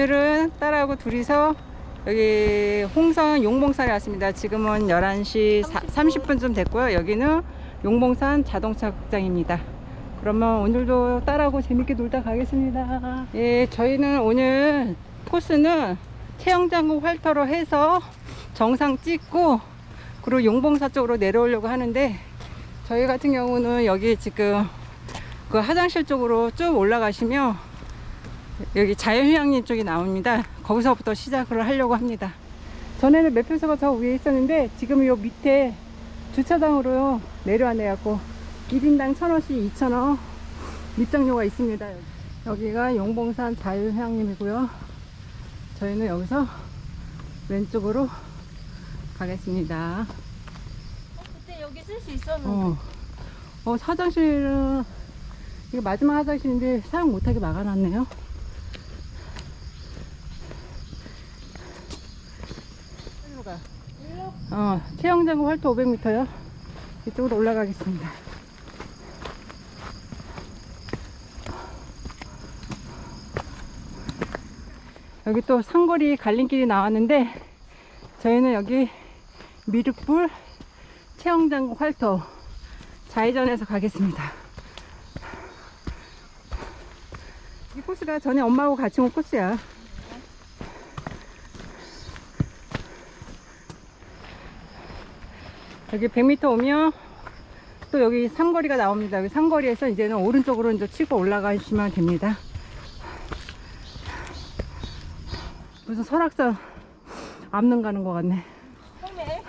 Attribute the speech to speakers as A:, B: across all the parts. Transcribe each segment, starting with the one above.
A: 오늘은 딸하고 둘이서 여기 홍성 용봉산에 왔습니다. 지금은 11시 30분쯤 됐고요. 여기는 용봉산 자동차 극장입니다. 그러면 오늘도 딸하고 재밌게 놀다 가겠습니다. 예, 저희는 오늘 코스는 체형장국 활터로 해서 정상 찍고 그리고 용봉사 쪽으로 내려오려고 하는데 저희 같은 경우는 여기 지금 그 화장실 쪽으로 쭉 올라가시면 여기 자연휴양림 쪽이 나옵니다. 거기서부터 시작을 하려고 합니다. 전에는 매표소가 저 위에 있었는데 지금 요 밑에 주차장으로 내려왔네요. 1인당 1000원씩 2000원 입장료가 있습니다. 여기가 용봉산 자연휴양림이고요. 저희는 여기서 왼쪽으로 가겠습니다.
B: 그때 여기 쓸 수 있었는데.
A: 어, 어 화장실은 이거 마지막 화장실인데 사용 못하게 막아놨네요. 일로 가. 어, 체형장구 활도 500m요. 이쪽으로 올라가겠습니다. 여기 또 상거리 갈림길이 나왔는데 저희는 여기 미륵불 체형장구 활터 좌회전해서 가겠습니다. 이 코스가 전에 엄마하고 같이 온 코스야. 여기 100m 오면 또 여기 삼거리가 나옵니다. 여기 삼거리에서 이제는 오른쪽으로 이제 치고 올라가시면 됩니다. 무슨 설악산 암릉 가는 것 같네.
B: 처음에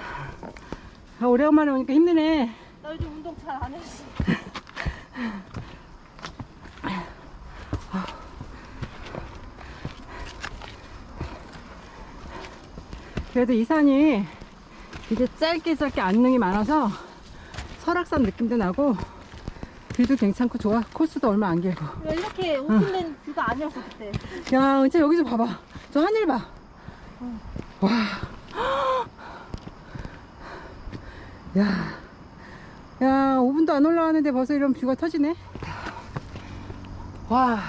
A: 아, 오래간만에 오니까 힘드네.
B: 나 요즘 운동 잘 안 했어.
A: 그래도 이 산이 이제 짧게 짧게 안능이 많아서 설악산 느낌도 나고 뷰도 괜찮고 좋아 코스도 얼마 안 길고
B: 왜 이렇게 오픈된 뷰가 아니었어 그때.
A: 야 은채 여기서 봐봐 저 하늘 봐 와. 야. 야, 5분도 안 올라가는데 벌써 이런 뷰가 터지네. 와.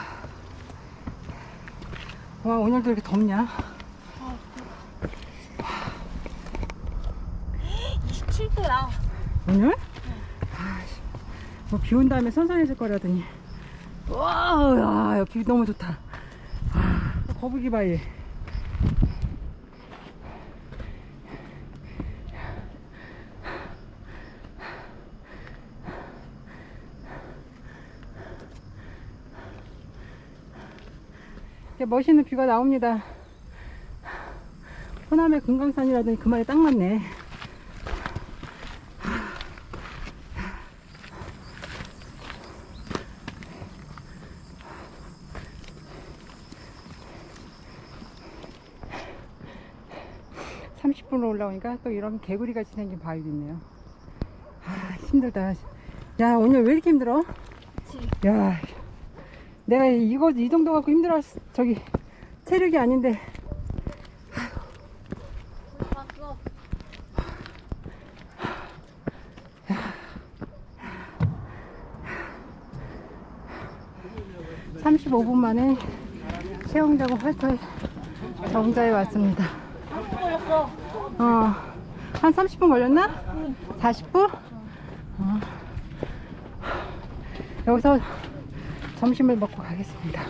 A: 와, 오늘도 이렇게 덥냐?
B: 27도야.
A: 오늘? 뭐비온 다음에 선선해질 거라더니. 와, 야, 너무 좋다. 아, 거북이 바위. 멋있는 뷰가 나옵니다. 호남의 금강산이라더니 그 말에 딱 맞네. 삼십 분으로 올라오니까 또 이런 개구리 같이 생긴 바위도 있네요. 아, 힘들다. 야, 오늘 왜 이렇게 힘들어?
B: 그치.
A: 야, 내가 이거 이 정도 갖고 힘들어 저기 체력이 아닌데
B: 우리 봤어.
A: 35분 만에 체험자고 활터에 정자에 왔습니다.
B: 어,
A: 한 30분 걸렸나? 40분? 어. 여기서 점심을 먹고 가겠습니다.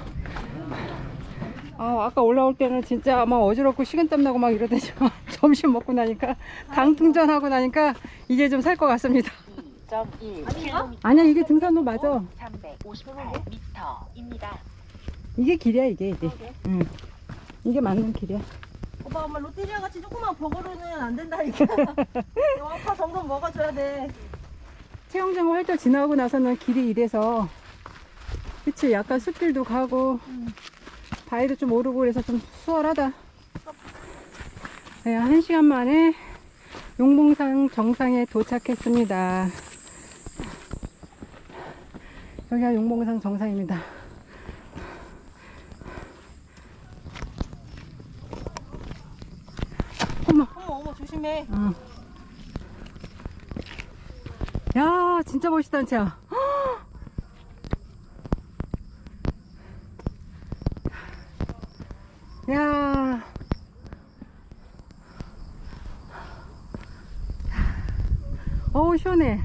A: 아, 아까 올라올 때는 진짜 막 어지럽고 식은땀 나고 막 이러더니만 점심 먹고 나니까 강풍전하고 나니까 이제 좀 살 것 같습니다.
C: 2.1km
A: 아니야, 이게 등산로 맞아.
C: 358m입니다.
A: 이게 길이야, 이게, 이게. 응. 이게 맞는 길이야.
B: 오빠 엄마 롯데리아 같이 조그만 버거로는 안 된다니까. 왕파 정도 먹어줘야 돼.
A: 체험장 활동 지나고 나서는 길이 이래서 그치 약간 숲길도 가고 바위도 좀 오르고 그래서 좀 수월하다 네, 한 시간 만에 용봉산 정상에 도착했습니다 여기가 용봉산 정상입니다
B: 조심해.
A: 어. 야, 진짜 멋있다, 차. 야. 어우, 시원해.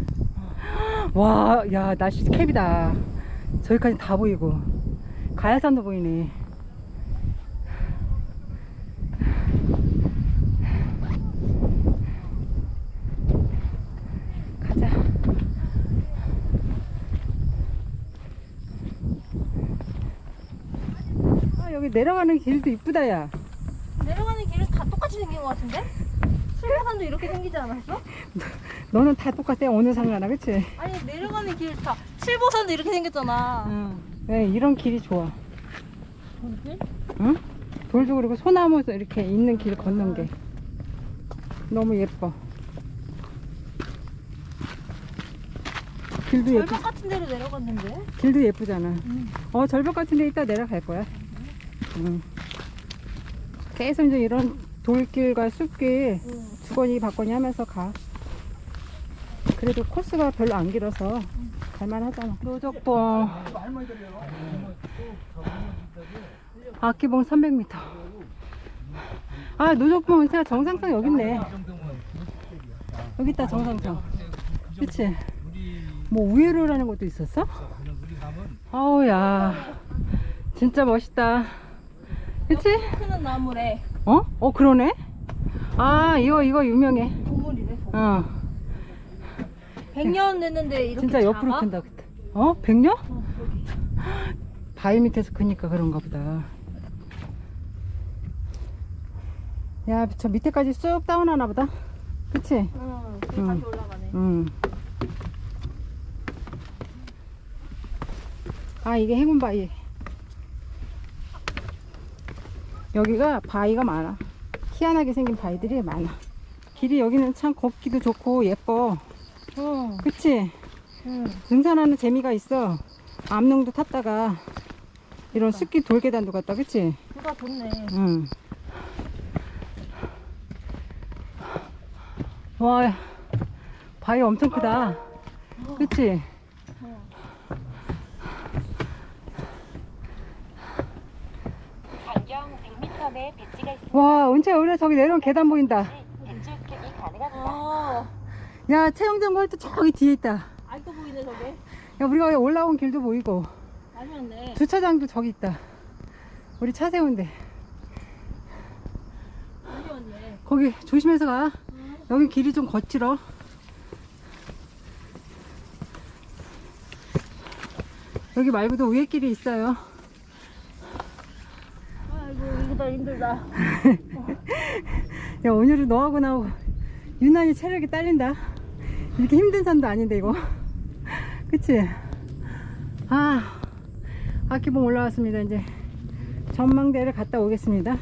A: 와, 야, 날씨 캡이다. 저기까지 다 보이고. 가야산도 보이네. 아 여기 내려가는 길도 이쁘다 야
B: 내려가는 길은 다 똑같이 생긴 것 같은데? 술보산도 이렇게 생기지 않았어?
A: 너는 다 똑같아 어느 상가나 그치?
B: 아니 내려가는 길다 칠보산도 이렇게 생겼잖아.
A: 응. 네, 이런 길이 좋아.
B: 뭐지?
A: 응? 돌도 그리고 소나무도 이렇게 있는 길 걷는 게 너무 예뻐. 길도 예쁘,
B: 절벽 같은 데로 내려갔는데?
A: 길도 예쁘잖아.
B: 응.
A: 어, 절벽 같은 데 이따 내려갈 거야. 응. 계속 이제 이런 돌길과 숲길
B: 응.
A: 주거니 받거니 하면서 가. 그래도 코스가 별로 안 길어서 갈만하잖아. 노적봉. 아키봉 300m. 아, 노적봉은 제가 정상성 여기 있네. 여기 있다, 정상성. 그치? 뭐 우회로라는 것도 있었어? 아우, 야. 진짜 멋있다. 그치?
B: 크는 나무래.
A: 어? 어, 그러네? 아, 이거, 이거 유명해.
B: 보물이래. 보물.
A: 어.
B: 100년 됐는데 이렇게
A: 진짜 옆으로
B: 작아?
A: 큰다 그때. 어? 백녀?
B: 어, 여기.
A: 바위 밑에서 크니까 그런가 보다. 야, 저 밑에까지 쑥 다운하나 보다. 그치?
B: 응. 그게
A: 응.
B: 다시 올라가네.
A: 응. 아, 이게 행운 바위. 여기가 바위가 많아. 희한하게 생긴 바위들이 많아. 길이 여기는 참 걷기도 좋고 예뻐.
B: 응.
A: 그치?
B: 응.
A: 등산하는 재미가 있어. 암릉도 탔다가 이런 습기 돌계단도 갔다, 그치?
B: 그가 좋네.
A: 응. 와, 바위 엄청 크다. 그치?
C: 반경 100m 내에 배지가 있습니다.
A: 와, 은채 우리 저기 내려온 계단 보인다.
C: 가능합니다.
B: 어.
A: 야, 체형장고 할 때 저기 뒤에 있다.
B: 아직도 보이네 저게.
A: 야, 우리가 올라온 길도 보이고,
B: 많이 왔네.
A: 주차장도 저기 있다. 우리 차 세운데.
B: 많이 왔네.
A: 거기 조심해서 가. 여기 길이 좀 거칠어. 여기 말고도 위에 길이 있어요.
B: 아이고 이거 다 힘들다.
A: 야, 오늘은 너하고 나하고 유난히 체력이 딸린다. 이렇게 힘든 산도 아닌데, 이거. 그치? 아, 아키봉 올라왔습니다. 이제 전망대를 갔다 오겠습니다.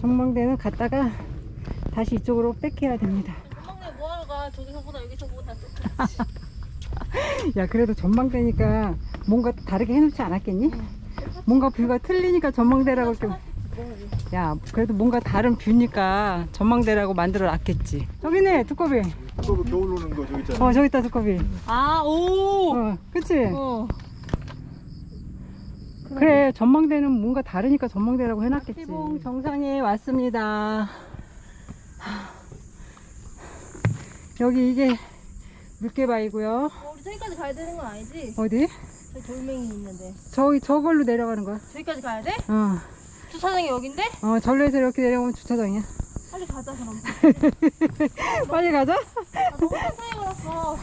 A: 전망대는 갔다가 다시 이쪽으로 백해야 됩니다.
B: 전망대 뭐하러 가? 저기서 보다 여기서 보다
A: 야, 그래도 전망대니까 뭔가 다르게 해놓지 않았겠니? 뭔가 뷰가 틀리니까 전망대라고 이렇게. 야, 그래도 뭔가 다른 뷰니까 전망대라고 만들어 놨겠지. 저기네, 두꺼비.
D: 그거 겨울 노는 거 저기 있잖아.
A: 어, 저기 있다, 두꺼비.
B: 아 오.
A: 어, 그치?
B: 어.
A: 그래, 전망대는 뭔가 다르니까 전망대라고 해놨겠지. aki봉 정상에 왔습니다. 여기 이게 물개바위고요.
B: 어, 우리 저기까지 가야 되는 건 아니지?
A: 어디?
B: 돌멩이 있는데.
A: 저기 저걸로 내려가는 거야.
B: 저기까지 가야 돼?
A: 어,
B: 주차장이 여긴데?
A: 어, 절로 해서 이렇게 내려오면 주차장이야.
B: 빨리 가자 그럼.
A: 빨리 가자.
B: 아, 너무 천천히 걸었어.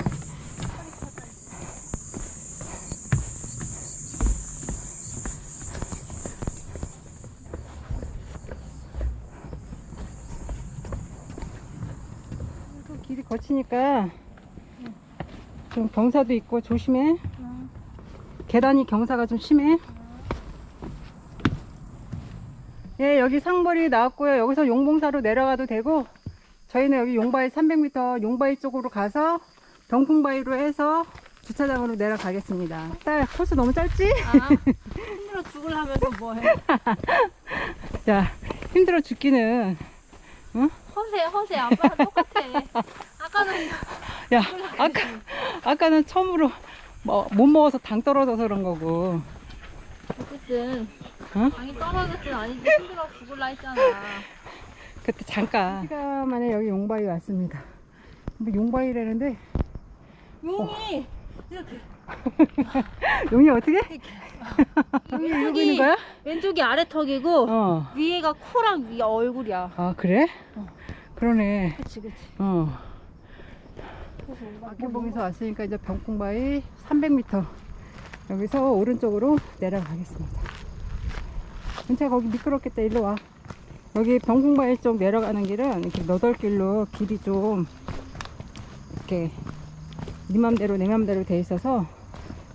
A: 또 길이 거치니까 좀 경사도 있고 조심해. 계단이 경사가 좀 심해. 예, 여기 상벌이 나왔고요. 여기서 용봉사로 내려가도 되고, 저희는 여기 용바위 300m 용바위 쪽으로 가서 병풍바위로 해서 주차장으로 내려가겠습니다. 딸, 코스 너무 짧지?
B: 아 힘들어 죽으려면서 뭐해?
A: 야, 힘들어 죽기는.
B: 허세 허세 아빠랑 똑같아. 아까는
A: 야, 아까, 아까는 처음으로 뭐, 못 먹어서 당 떨어져서 그런 거고.
B: 어쨌든
A: 어?
B: 당이 떨어졌든 아니든 힘들어 죽을라 했잖아.
A: 그때 잠깐. 시간 만에 여기 용바위 왔습니다. 근데 용바위라는데
B: 용이 이렇게
A: 용이 어떻게? 용이 이러고 있는 거야?
B: 왼쪽이 아래 턱이고
A: 어.
B: 위에가 코랑 위 얼굴이야.
A: 아 그래? 그러네.
B: 그치 그치.
A: 어. 박계봉에서 왔으니까 이제 병풍바위 300m 여기서 오른쪽으로 내려가겠습니다. 은채 거기 미끄럽겠다 일로 와. 여기 병풍바위 쪽 내려가는 길은 이렇게 너덜길로 길이 좀 이렇게 네 맘대로 내 맘대로 돼 있어서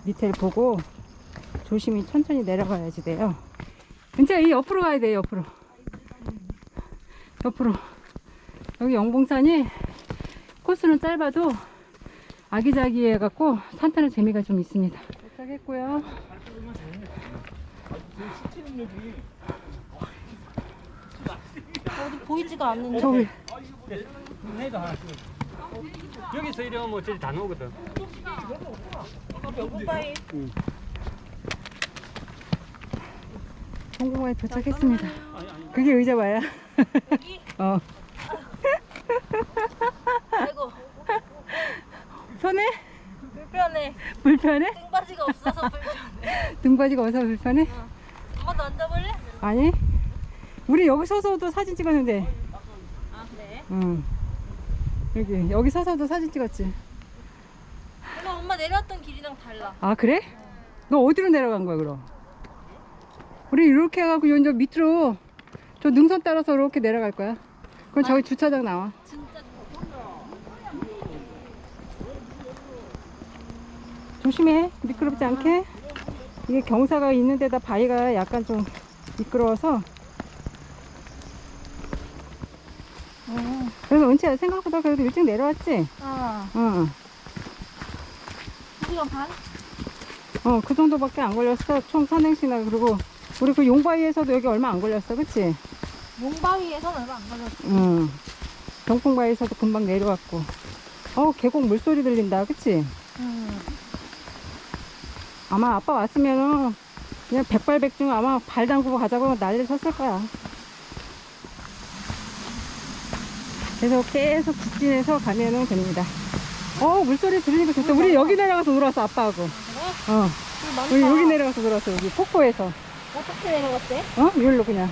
A: 밑에를 보고 조심히 천천히 내려가야지 돼요. 은채 이 옆으로 가야 돼 옆으로. 옆으로. 여기 영봉산이 코스는 짧아도 아기자기해 갖고 산타는 재미가 좀 있습니다. 도착했고요.
B: 어디 보이지가 않는데.
A: 저기.
E: 여기서 이러면 뭐 저기 다 나오거든.
B: 오빠이
A: 성공에 도착했습니다. 그게 의자 봐야. 어.
B: 아이고
A: 편해?
B: 불편해.
A: 불편해?
B: 등바지가 없어서 불편해.
A: 등받이가 어서 불편해?
B: 한번더 앉아볼래?
A: 아니. 우리 여기 서서도 사진 찍었는데.
B: 아 그래?
A: 응. 여기 여기 서서도 사진 찍었지.
B: 이거 엄마 내려왔던 길이랑 달라.
A: 아 그래? 너 어디로 내려간 거야 그럼? 우리 이렇게 해갖고 연저 밑으로 저 능선 따라서 이렇게 내려갈 거야. 그럼 저기 주차장 나와.
B: 진짜
A: 조심해. 미끄럽지 않게. 이게 경사가 있는 데다 바위가 약간 좀 미끄러워서. 그래서 은채야 생각보다 그래도 일찍 내려왔지?
B: 아
A: 응.
B: 2시간 반?
A: 어, 그 정도밖에 안 걸렸어. 총 산행시나. 그리고 우리 그 용바위에서도 여기 얼마 안 걸렸어. 그치?
B: 용바위에서는 얼마 안 걸렸어.
A: 응. 경풍바위에서도 금방 내려왔고. 어우, 계곡 물소리 들린다. 그치?
B: 음.
A: 아마 아빠 왔으면은 그냥 백발백중 아마 발 담그고 가자고 난리 쳤을 거야. 그래서 계속 직진해서 가면은 됩니다. 어, 물소리 들으니까 좋다. 우리 여기 내려가서 놀았어, 아빠하고. 어. 우리 여기 내려가서 놀았어, 여기 폭포에서.
B: 어떻게 내려갔대?
A: 어? 이걸로 그냥.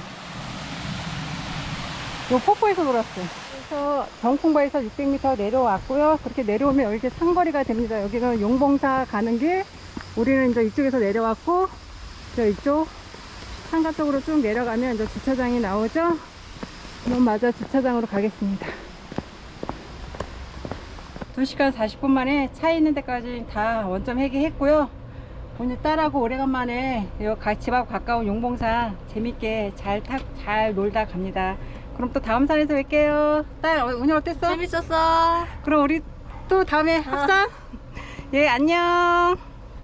A: 요 폭포에서 놀았어. 그래서 병풍바에서 600m 내려왔고요. 그렇게 내려오면 여기 상거리가 됩니다. 여기는 용봉사 가는 길. 우리는 이제 이쪽에서 내려왔고, 저 이쪽 상가 쪽으로 쭉 내려가면 이제 주차장이 나오죠. 그럼 맞아 주차장으로 가겠습니다. 2시간 40분 만에 차 있는 데까지 다 원점 해기했고요. 오늘 딸하고 오래간만에 집 앞 가까운 용봉산 재밌게 잘 타, 잘 놀다 갑니다. 그럼 또 다음 산에서 뵐게요. 딸, 어, 오늘 어땠어?
B: 재밌었어.
A: 그럼 우리 또 다음에 합산? 예, 안녕.